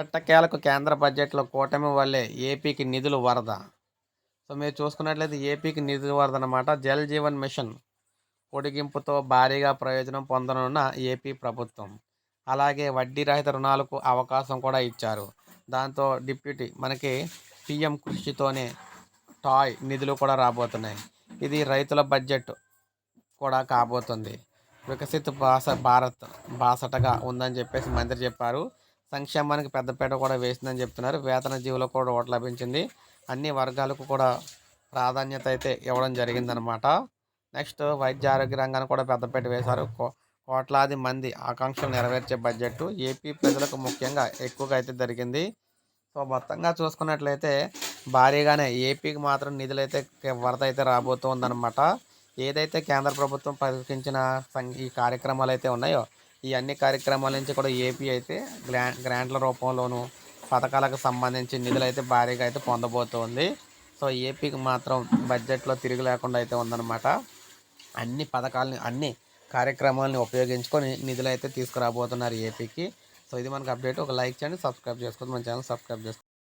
ఎట్టకేలకు కేంద్ర బడ్జెట్లో కూటమి వల్లే ఏపీకి నిధులు వరద. సో మీరు చూసుకున్నట్లయితే ఏపీకి నిధులు వరద అనమాట జల్ జీవన్ మిషన్ పొడిగింపుతో భారీగా ప్రయోజనం పొందనున్న ఏపీ ప్రభుత్వం. అలాగే వడ్డీ రహిత రుణాలకు అవకాశం కూడా ఇచ్చారు. దాంతో డిప్యూటీ మనకి పిఎం కృషితోనే టాయ్ నిధులు కూడా రాబోతున్నాయి. ఇది రైతుల బడ్జెట్ కూడా కాబోతుంది. వికసిత భాష భారత్ బాసటగా ఉందని చెప్పేసి మంత్రి చెప్పారు. సంక్షేమానికి పెద్దపేట కూడా వేసిందని చెప్తున్నారు. వేతన జీవులకు కూడా ఓటు లభించింది. అన్ని వర్గాలకు కూడా ప్రాధాన్యత అయితే ఇవ్వడం జరిగిందనమాట నెక్స్ట్ వైద్య ఆరోగ్య రంగాన్ని కూడా పెద్దపేట వేశారు. కో- కోట్లాది మంది ఆకాంక్షలు నెరవేర్చే బడ్జెట్ ఏపీ ప్రజలకు ముఖ్యంగా ఎక్కువగా అయితే జరిగింది సో మొత్తంగా చూసుకున్నట్లయితే భారీగానే ఏపీకి మాత్రం నిధులైతే వరద అయితే రాబోతోందనమాట ఏదైతే కేంద్ర ప్రభుత్వం ప్రకటించిన ఈ కార్యక్రమాలు అయితే ఉన్నాయో ఈ అన్ని కార్యక్రమాల నుంచి కూడా ఏపీ అయితే గ్రా గ్రాంట్ల రూపంలోనూ పథకాలకు సంబంధించి నిధులు అయితే భారీగా అయితే పొందబోతోంది. సో ఏపీకి మాత్రం బడ్జెట్లో తిరిగి లేకుండా అయితే ఉందన్నమాట. అన్ని పథకాలని అన్ని కార్యక్రమాలని ఉపయోగించుకొని నిధులు అయితే తీసుకురాబోతున్నారు ఏపీకి. సో ఇది మనకు అప్డేట్. ఒక లైక్ చేయండి సబ్స్క్రైబ్ చేసుకోండి మన ఛానల్ సబ్స్క్రైబ్ చేసుకోండి.